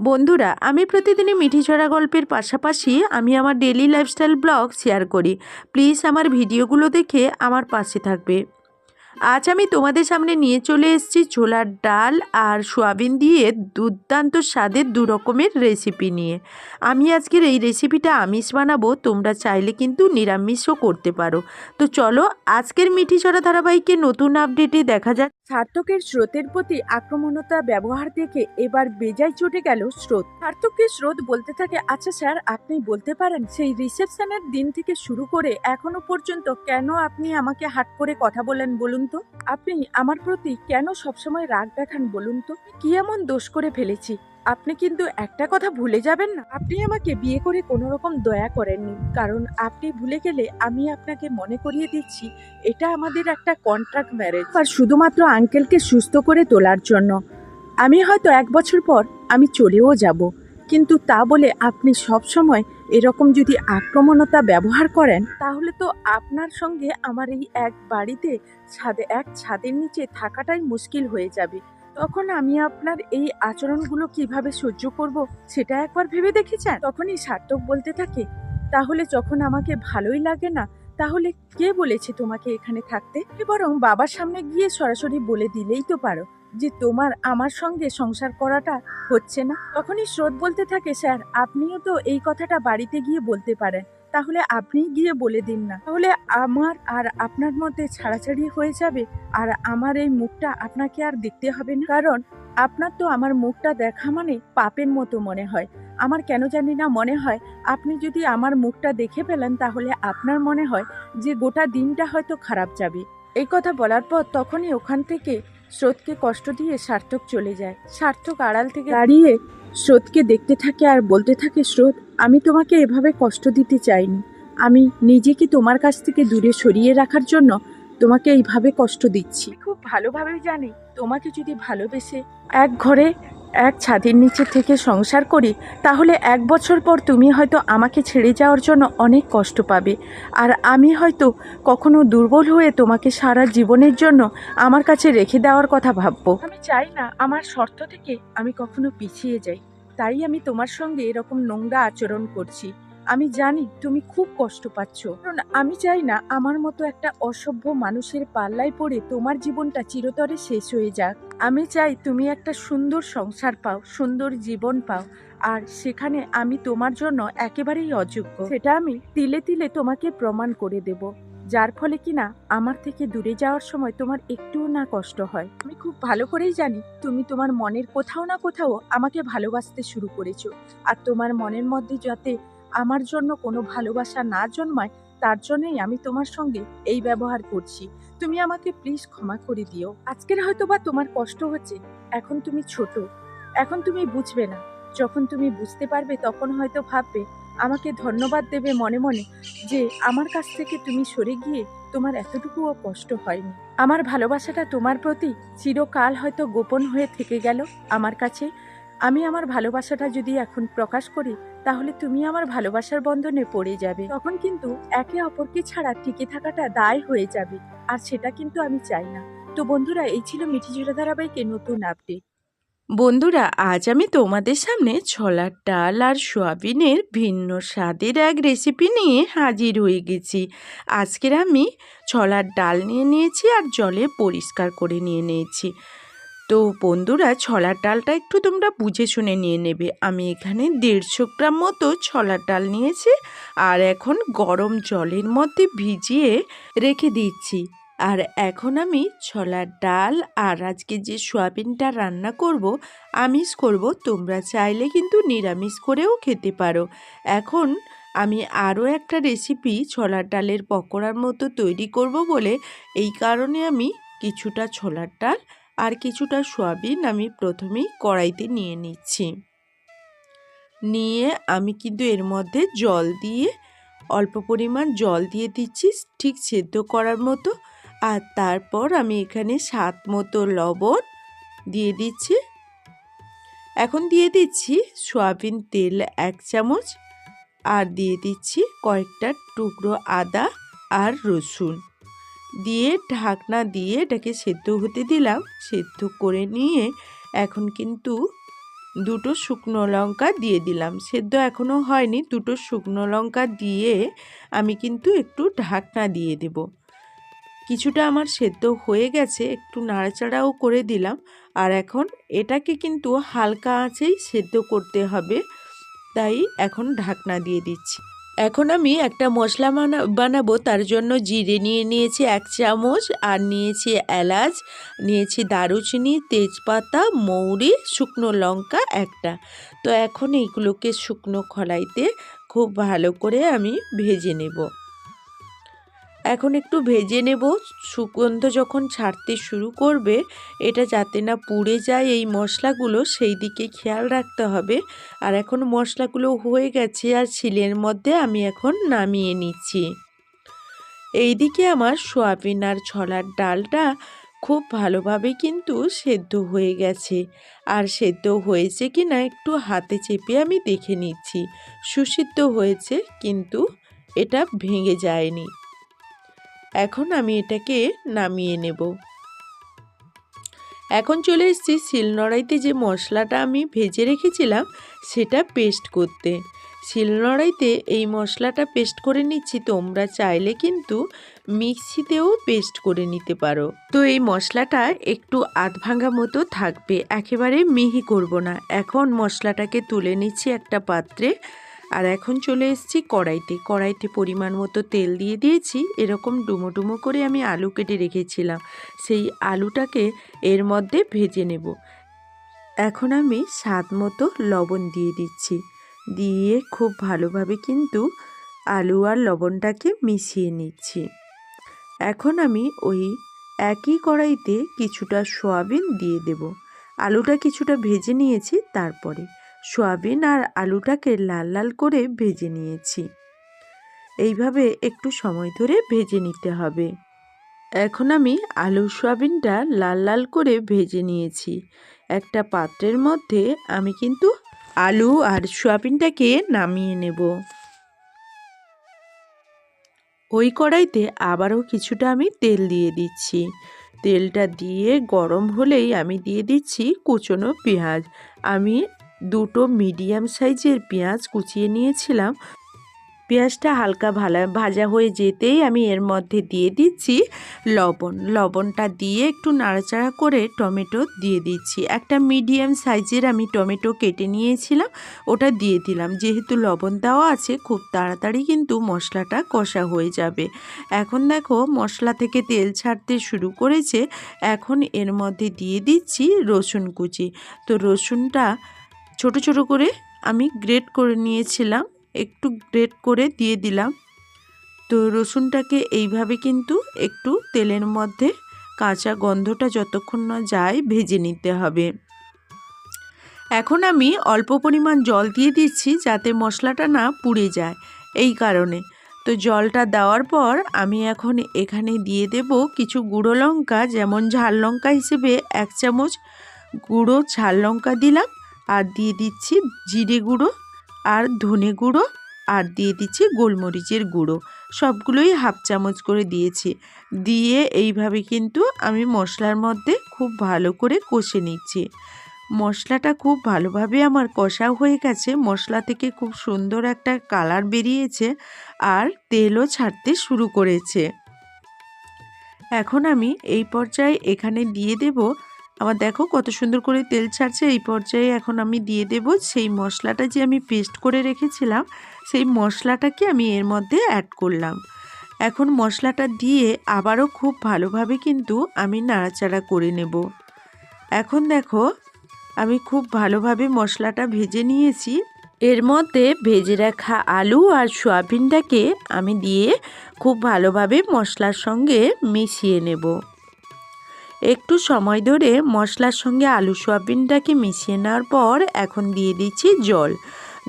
বন্ধুরা, আমি প্রতিদিনই মিঠি ছড়া গল্পের পাশাপাশি আমি আমার ডেলি লাইফস্টাইল ব্লগ শেয়ার করি। প্লিজ আমার ভিডিওগুলো দেখে আমার পাশে থাকবে। আজ আমি তোমাদের সামনে নিয়ে চলে এসেছি ছোলার ডাল আর সোয়াবিন দিয়ে দুর্দান্ত স্বাদের দু রকমের রেসিপি নিয়ে। আমি আজকের এই রেসিপিটা আমিষ বানাবো, তোমরা চাইলে কিন্তু নিরামিষও করতে পারো। তো চলো, আজকের মিঠি ছড়া ধারাবাহিকে নতুন আপডেটে দেখা যাক। সার্থকের স্রোতের প্রতি আক্রমণতা ব্যবহার দেখে এবার বেজায় চটে গেল স্রোত। সার্থককে স্রোত বলতে থাকে আচ্ছা স্যার, আপনি বলতে পারেন, সেই রিসেপশনের দিন থেকে শুরু করে এখনও পর্যন্ত কেন আপনি আমাকে হাট করে কথা বলেন বলুন তো? আপনি আমার প্রতি কেন সবসময় রাগ দেখান বলুন তো? কি এমন দোষ করে ফেলেছি? আপনি কিন্তু একটা কথা ভুলে যাবেন না। আপনি আমাকে বিয়ে করে কোনো রকম দয়া করেননি। কারণ আপনি ভুলে গেলে আমি আপনাকে মনে করিয়ে দিচ্ছি, এটা আমাদের একটা কন্ট্রাক্ট ম্যারেজ আর শুধুমাত্র আঙ্কেলকে সুস্থ করে তোলার জন্য। আমি হয়তো এক বছর পর আমি চলেও যাব। কিন্তু তা বলে আপনি সব সময় এরকম যদি আক্রমণতা ব্যবহার করেন, তাহলে তো আপনার সঙ্গে আমার এই এক বাড়িতে ছাদে, এক ছাদের নিচে থাকাটাই মুশকিল হয়ে যাবে। তখন আমি আপনার এই আচরণগুলো কীভাবে সহ্য করব, সেটা একবার ভেবে দেখেছেন? তখনই সার্থক বলতে থাকে, তাহলে যখন আমাকে ভালোই লাগে না, তাহলে কে বলেছে তোমাকে এখানে থাকতে? বরং বাবার সামনে গিয়ে সরাসরি বলে দিলেই তো পারো যে, তোমার, আমার সঙ্গে সংসার করাটা হচ্ছে না? তখনই স্রোত বলতে থাকে, স্যার, আপনিও তো এই কথাটা বাড়িতে গিয়ে বলতে পারেন। তাহলে আপনি গিয়ে বলে দিন না। তাহলে আমার আর আপনার মধ্যে ছাড়াছাড়ি হয়ে যাবে আর আমার এই মুখটা আপনাকে আর দেখতে হবে না। কারণ আপনার তো আমার মুখটা দেখা মানে পাপের মতো মনে হয়। আমার কেন জানি না মনে হয়, আপনি যদি আমার মুখটা দেখে ফেলেন তাহলে আপনার মনে হয় যে গোটা দিনটা হয়তো খারাপ যাবে। এই কথা বলার পর তখনই ওখান থেকে স্রোতকে কষ্ট দিয়ে সার্থক চলে যায়। সার্থক আড়াল থেকে দাঁড়িয়ে স্রোতকে দেখতে থাকে আর বলতে থাকে, স্রোত, আমি তোমাকে এভাবে কষ্ট দিতে চাইনি। আমি নিজেকে তোমার কাছ থেকে দূরে সরিয়ে রাখার জন্য তোমাকে এইভাবে কষ্ট দিচ্ছি। খুব ভালোভাবে জানি, তোমাকে যদি ভালোবেসে এক ঘরে এক ছাদের নিচে থেকে সংসার করি, তাহলে এক বছর পর তুমি হয়তো আমাকে ছেড়ে যাওয়ার জন্য অনেক কষ্ট পাবে। আর আমি হয়তো কখনো দুর্বল হয়ে তোমাকে সারা জীবনের জন্য আমার কাছে রেখে দেওয়ার কথা ভাবব। আমি চাই না আমার শর্ত থেকে আমি কখনো পিছিয়ে যাই। তাই আমি তোমার সঙ্গে এরকম নোংরা আচরণ করছি। আমি জানি তুমি খুব কষ্ট পাচ্ছ। কারণ আমি চাই না আমার মতো একটা অসভ্য মানুষের পাল্লায় পড়ে তোমার জীবনটা চিরতরে শেষ হয়ে যাক। আমি চাই তুমি একটা সুন্দর সংসার পাও, সুন্দর জীবন পাও, আর সেখানে আমি তোমার জন্য একেবারেই অযোগ্য। সেটা আমি তিলে তিলে তোমাকে প্রমাণ করে দেব। যার ফলে কিনা আমার থেকে দূরে যাওয়ার সময় তোমার একটুও না কষ্ট হয়। আমি খুব ভালো করেই জানি তুমি তোমার মনের কোথাও না কোথাও আমাকে ভালোবাসতে শুরু করেছ। আর তোমার মনের মধ্যে যাতে আমার জন্য কোনো ভালোবাসা না জন্মায়, তার জন্যই আমি তোমার সঙ্গে এই ব্যবহার করছি। তুমি আমাকে প্লিজ ক্ষমা করে দিও। আজকের হয়তো বা তোমার কষ্ট হচ্ছে, এখন তুমি ছোট। এখন তুমি বুঝবে না। যখন তুমি বুঝতে পারবে, তখন হয়তো ভাববে, আমাকে ধন্যবাদ দেবে মনে মনে যে আমার কাছ থেকে তুমি সরে গিয়ে তোমার এতটুকুও কষ্ট হয়নি। আমার ভালোবাসাটা তোমার প্রতি চিরকাল হয়তো গোপন হয়ে থেকে গেল। আমার কাছে আমি আমার ভালোবাসাটা যদি এখন প্রকাশ করি, তাহলে তুমি আমার ভালোবাসার বন্ধনে পড়ে যাবে। তখন কিন্তু একে অপরকে ছাড়া টিকে থাকাটা দায় হয়ে যাবে। আর সেটা কিন্তু আমি চাই না। তো বন্ধুরা, এই ছিল মিঠি জোড়া ধারাবাহিকের নতুন আপডেট। বন্ধুরা, আজ আমি তোমাদের সামনে ছোলার ডাল আর সোয়াবিনের ভিন্ন স্বাদের এক রেসিপি নিয়ে হাজির হয়ে গেছি। আজকের আমি ছোলার ডাল নিয়ে নিয়েছি আর জলে পরিষ্কার করে নিয়ে নিয়েছি। তো বন্ধুরা, ছলার ডালটা একটু তোমরা বুঝে শুনে নিয়ে নেবে। আমি এখানে দেড়শো গ্রাম মতো ছলার ডাল নিয়েছি আর এখন গরম জলের মধ্যে ভিজিয়ে রেখে দিচ্ছি। আর এখন আমি ছলার ডাল আর আজকে যে সোয়াবিনটা রান্না করব, আমিষ করব, তোমরা চাইলে কিন্তু নিরামিষ করেও খেতে পারো। এখন আমি আরও একটা রেসিপি ছলার ডালের পকোড়ার মতো তৈরি করব বলে এই কারণে আমি কিছুটা ছোলার ডাল আর কিছুটা সোয়াবিন আমি প্রথমেই কড়াইতে নিয়ে নিচ্ছি। নিয়ে আমি কিন্তু এর মধ্যে জল দিয়ে, অল্প পরিমাণ জল দিয়ে দিচ্ছি ঠিক সেদ্ধ করার মতো। আর তারপর আমি এখানে স্বাদ মতো লবণ দিয়ে দিচ্ছি। এখন দিয়ে দিচ্ছি সয়াবিন তেল এক চামচ। আর দিয়ে দিচ্ছি কয়েকটা টুকরো আদা আর রসুন। দিয়ে ঢাকনা দিয়ে এটাকে সেদ্ধ হতে দিলাম। সেদ্ধ করে নিয়ে এখন কিন্তু দুটো শুকনো লঙ্কা দিয়ে দিলাম। সেদ্ধ এখনও হয়নি। দুটো শুকনো লঙ্কা দিয়ে আমি কিন্তু একটু ঢাকনা দিয়ে দেব। কিছুটা আমার সেদ্ধ হয়ে গেছে। একটু নাড়াচাড়াও করে দিলাম। আর এখন এটাকে কিন্তু হালকা আঁচেই সেদ্ধ করতে হবে। তাই এখন ঢাকনা দিয়ে দিচ্ছি। এখন আমি একটা মশলা বানা, বানাবো, তার জন্য জিরে নিয়ে নিয়েছি এক চামচ, আর নিয়েছি এলাচ, নিয়েছি দারুচিনি, তেজপাতা, মৌরি, শুকনো লঙ্কা একটা। তো এখন এইগুলোকে শুকনো খড়াইতে খুব ভালো করে আমি ভেজে নেব। এখন একটু ভেজে নেব। সুগন্ধ যখন ছাড়তে শুরু করবে, এটা যাতে না পুড়ে যায় এই মশলাগুলো, সেই দিকে খেয়াল রাখতে হবে। আর এখন মশলাগুলো হয়ে গেছে আর শিলের মধ্যে আমি এখন নামিয়ে নিচ্ছি। এইদিকে আমার সোয়াবিন আর ছলার ডালটা খুব ভালোভাবে কিন্তু সেদ্ধ হয়ে গেছে। আর সেদ্ধ হয়েছে কি না একটু হাতে চেপে আমি দেখে নিচ্ছি। সুসিদ্ধ হয়েছে, কিন্তু এটা ভেঙে যায়নি। এখন আমি এটাকে নামিয়ে নেব। এখন চলে এসেছি শিলনোড়াইতে যে মশলাটা আমি ভেজে রেখেছিলাম, সেটা পেস্ট করতে। শিলনোড়াইতে এই মশলাটা পেস্ট করে নিচ্ছি, তোমরা চাইলে কিন্তু মিক্সিতেও পেস্ট করে নিতে পারো। তো এই মশলাটা একটু আধ মতো থাকবে, একেবারে মিহি করব না। এখন মশলাটাকে তুলে নিচ্ছি একটা পাত্রে। আর এখন চলে এসেছি কড়াইতে। কড়াইতে পরিমাণ মতো তেল দিয়ে দিয়েছি। এরকম ডুমো ডুমো করে আমি আলু কেটে রেখেছিলাম। সেই আলুটাকে এর মধ্যে ভেজে নেব। এখন আমি স্বাদ মতো লবণ দিয়ে দিচ্ছি। দিয়ে খুব ভালোভাবে কিন্তু আলু আর লবণটাকে মিশিয়ে নিচ্ছি। এখন আমি ওই একই কড়াইতে কিছুটা সয়াবিন দিয়ে দেব। আলুটা কিছুটা ভেজে নিয়েছি, তারপরে সয়াবিন আর আলুটাকে লাল লাল করে ভেজে নিয়েছি। এইভাবে একটু সময় ধরে ভেজে নিতে হবে। এখন আমি আলু সয়াবিনটা লাল লাল করে ভেজে নিয়েছি। একটা পাত্রের মধ্যে আমি কিন্তু আলু আর সয়াবিনটাকে নামিয়ে নেব। ওই কড়াইতে আবারও কিছুটা আমি তেল দিয়ে দিচ্ছি। তেলটা দিয়ে গরম হলেই আমি দিয়ে দিচ্ছি কুচনো পেঁয়াজ। আমি দুটো মিডিয়াম সাইজের পেঁয়াজ কুচিয়ে নিয়েছিলাম। পেঁয়াজটা হালকা ভালা, ভাজা হয়ে যেতেই আমি এর মধ্যে দিয়ে দিচ্ছি লবণ। লবণটা দিয়ে একটু নাড়াচাড়া করে টমেটো দিয়ে দিচ্ছি। একটা মিডিয়াম সাইজের আমি টমেটো কেটে নিয়েছিলাম, ওটা দিয়ে দিলাম। যেহেতু লবণ দেওয়া আছে, খুব তাড়াতাড়ি কিন্তু মশলাটা কষা হয়ে যাবে। এখন দেখো, মশলা থেকে তেল ছাড়তে শুরু করেছে। এখন এর মধ্যে দিয়ে দিচ্ছি রসুন কুচি। তো রসুনটা ছোট ছোট করে আমি গ্রেট করে নিয়েছিলাম, একটু গ্রেট করে দিয়ে দিলাম। তো রসুনটাকে এইভাবে কিন্তু একটু তেলের মধ্যে কাঁচা গন্ধটা যতক্ষণ না যায় ভেজে নিতে হবে। এখন আমি অল্প পরিমাণ জল দিয়ে দিচ্ছি যাতে মশলাটা না পুড়ে যায় এই কারণে। তো জলটা দেওয়ার পর আমি এখন এখানে দিয়ে দেব কিছু গুঁড়ো লঙ্কা, যেমন ঝাল লঙ্কা হিসেবে এক চামচ গুঁড়ো ঝাল লঙ্কা দিলাম। আর দিয়ে দিচ্ছি জিরে গুঁড়ো আর ধনে গুঁড়ো আর দিয়ে দিচ্ছি গোলমরিচের গুঁড়ো। সবগুলোই হাফ চামচ করে দিয়েছি। দিয়ে এইভাবে কিন্তু আমি মশলার মধ্যে খুব ভালো করে কষে নিচ্ছি। মশলাটা খুব ভালোভাবে আমার কষা হয়ে গেছে। মশলা থেকে খুব সুন্দর একটা কালার বেরিয়েছে আর তেলও ছাড়তে শুরু করেছে। এখন আমি এই পর্যায়ে এখানে দিয়ে দেব আমার দেখো কত সুন্দর করে তেল ছাড়ছে, এই পর্যায়ে এখন আমি দিয়ে দেব সেই মশলাটা যে আমি পেস্ট করে রেখেছিলাম, সেই মশলাটাকে আমি এর মধ্যে অ্যাড করলাম। এখন মশলাটা দিয়ে আবারও খুব ভালোভাবে কিন্তু আমি নাড়াচাড়া করে নেব। এখন দেখো আমি খুব ভালোভাবে মশলাটা ভেজে নিয়েছি। এর মধ্যে ভেজে রাখা আলু আর সয়াবিনটাকে আমি দিয়ে খুব ভালোভাবে মশলার সঙ্গে মিশিয়ে নেব। একটু সময় ধরে মশলার সঙ্গে আলু সোয়াবিনটাকে মিশিয়ে নেওয়ার পর এখন দিয়ে দিচ্ছি জল।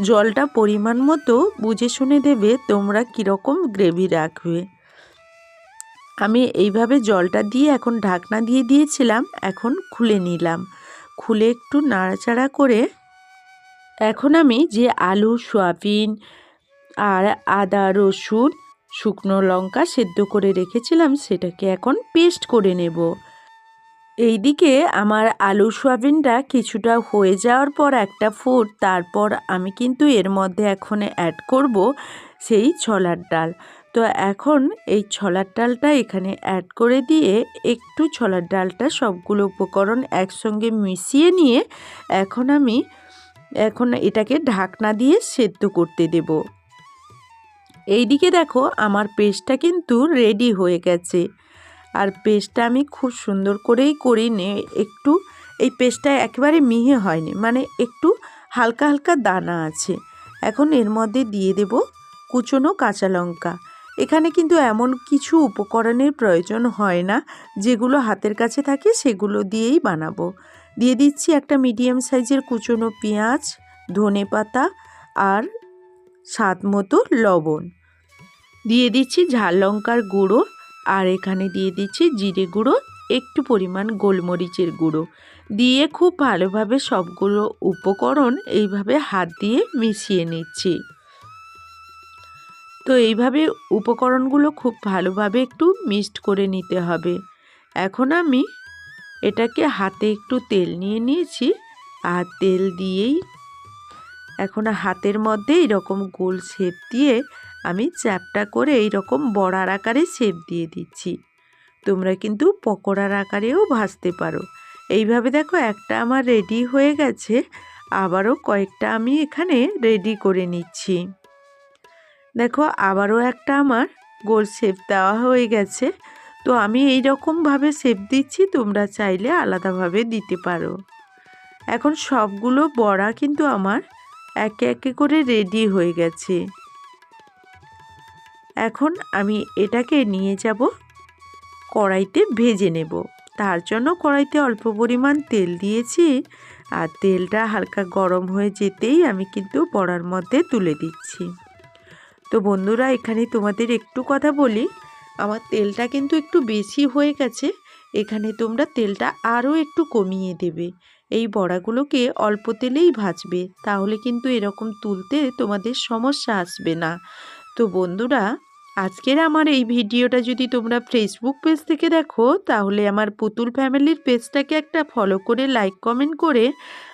জলটা পরিমাণ মতো বুঝে শুনে দেবে তোমরা কীরকম গ্রেভি রাখবে। আমি এইভাবে জলটা দিয়ে এখন ঢাকনা দিয়ে দিয়েছিলাম, এখন খুলে নিলাম। খুলে একটু নাড়াচাড়া করে এখন আমি যে আলু, সোয়াবিন আর আদা, রসুন, শুকনো লঙ্কা সেদ্ধ করে রেখেছিলাম, সেটাকে এখন পেস্ট করে নেব। এইদিকে আমার আলু সোয়াবিনটা কিছুটা হয়ে যাওয়ার পর একটা ফুট, তারপর আমি কিন্তু এর মধ্যে এখন অ্যাড করব সেই ছলার ডাল। তো এখন এই ছলার ডালটা এখানে অ্যাড করে দিয়ে একটু ছলার ডালটা সবগুলো উপকরণ একসঙ্গে মিশিয়ে নিয়ে এখন আমি, এখন এটাকে ঢাকনা দিয়ে সেদ্ধ করতে দেব। এইদিকে দেখো আমার পেস্টটা কিন্তু রেডি হয়ে গেছে। আর পেস্টটা আমি খুব সুন্দর করেই করি নে একটু, এই পেস্টটা একেবারে মিহি হয়নি মানে একটু হালকা হালকা দানা আছে। এখন এর মধ্যে দিয়ে দেব কুচনো কাঁচা লঙ্কা। এখানে কিন্তু এমন কিছু উপকরণের প্রয়োজন হয় না, যেগুলো হাতের কাছে থাকে সেগুলো দিয়েই বানাবো। দিয়ে দিচ্ছি একটা মিডিয়াম সাইজের কুচনো পেঁয়াজ, ধনে পাতা আর স্বাদ মতো লবণ। দিয়ে দিচ্ছি ঝাল লঙ্কার গুঁড়ো আর এখানে দিয়ে দিচ্ছি জিরে গুঁড়ো, একটু পরিমাণ গোলমরিচের গুঁড়ো। দিয়ে খুব ভালোভাবে সবগুলো উপকরণ এইভাবে হাত দিয়ে মিশিয়ে নিচ্ছি। তো এইভাবে উপকরণগুলো খুব ভালোভাবে একটু মিক্সড করে নিতে হবে। এখন আমি এটাকে হাতে একটু তেল নিয়ে নিয়েছি আর তেল দিয়েই এখন হাতের মধ্যে এরকম গোল শেপ দিয়ে আমি চ্যাপটা করে এই রকম বড়ার আকারে শেপ দিয়ে দিচ্ছি। তোমরা কিন্তু পকোড়ার আকারেও ভাজতে পারো। এইভাবে দেখো একটা আমার রেডি হয়ে গেছে, আবারও কয়েকটা আমি এখানে রেডি করে নিচ্ছি। দেখো আবারও একটা আমার গোল শেপ দেওয়া হয়ে গেছে। তো আমি এই রকমভাবে শেপ দিচ্ছি, তোমরা চাইলে আলাদাভাবে দিতে পারো। এখন সবগুলো বড়া কিন্তু আমার একে একে করে রেডি হয়ে গেছে। এখন আমি এটাকে নিয়ে যাব, কড়াইতে ভেজে নেব। তার জন্য কড়াইতে অল্প পরিমাণ তেল দিয়েছি, আর তেলটা হালকা গরম হয়ে যেতেই আমি কিন্তু বড়ার মধ্যে তুলে দিচ্ছি। তো বন্ধুরা, এখানে তোমাদের একটু কথা বলি। আমার তেলটা কিন্তু একটু বেশি হয়ে গেছে, এখানে তোমরা তেলটা আরও একটু কমিয়ে দেবে। এই বড়াগুলোকে অল্প তেলেই ভাজবে, তাহলে কিন্তু এরকম তুলতে তোমাদের সমস্যা আসবে না। তো বন্ধুরা, আজকের আমার এই ভিডিওটা যদি তোমরা ফেসবুক পেজ থেকে দেখো, তাহলে আমার পুতুল ফ্যামিলির পেজটাকে একটা ফলো করে লাইক কমেন্ট করে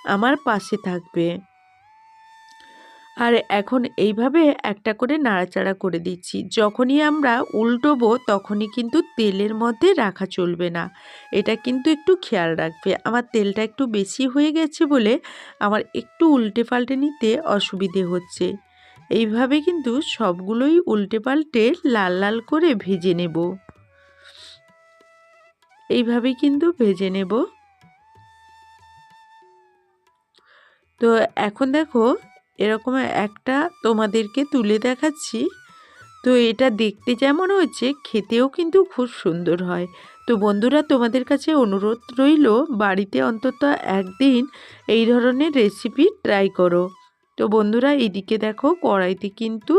আমার পাশে থাকবে। আর এখন এইভাবে একটা করে নাড়াচাড়া করে দিচ্ছি। যখনই আমরা উল্টোবো, তখনই কিন্তু তেলের মধ্যে রাখা চলবে না। এটা কিন্তু একটু খেয়াল রাখবে। আমার তেলটা একটু বেশি হয়ে গেছে বলে আমার একটু উল্টে পাল্টে নিতে অসুবিধে হচ্ছে। এইভাবে কিন্তু সবগুলোই উল্টে পাল্টে লাল লাল করে ভেজে নেব। এইভাবে কিন্তু ভেজে নেব। তো এখন দেখো, এরকম একটা তোমাদেরকে তুলে দেখাচ্ছি। তো এটা দেখতে যেমন হয়েছে, খেতেও কিন্তু খুব সুন্দর হয়। তো বন্ধুরা, তোমাদের কাছে অনুরোধ রইল, বাড়িতে অন্তত একদিন এই ধরনের রেসিপি ট্রাই করো। তো বন্ধুরা এদিকে দেখো কড়াইতে কিন্তু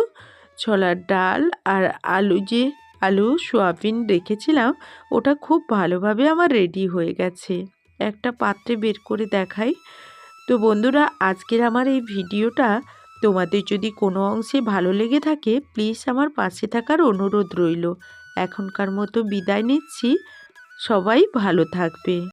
ছোলার ডাল আর আলু যে আলু সোয়াবিন রেখেছিলাম, ওটা খুব ভালোভাবে আমার রেডি হয়ে গেছে। একটা পাত্রে বের করে দেখাই। তো বন্ধুরা আজকের আমার এই ভিডিওটা, তোমাদের যদি কোনো অংশে ভালো লেগে থাকে প্লিজ আমার পাশে থাকার অনুরোধ রইল। এখনকার মতো বিদায় নিচ্ছি। সবাই ভালো থাকবে।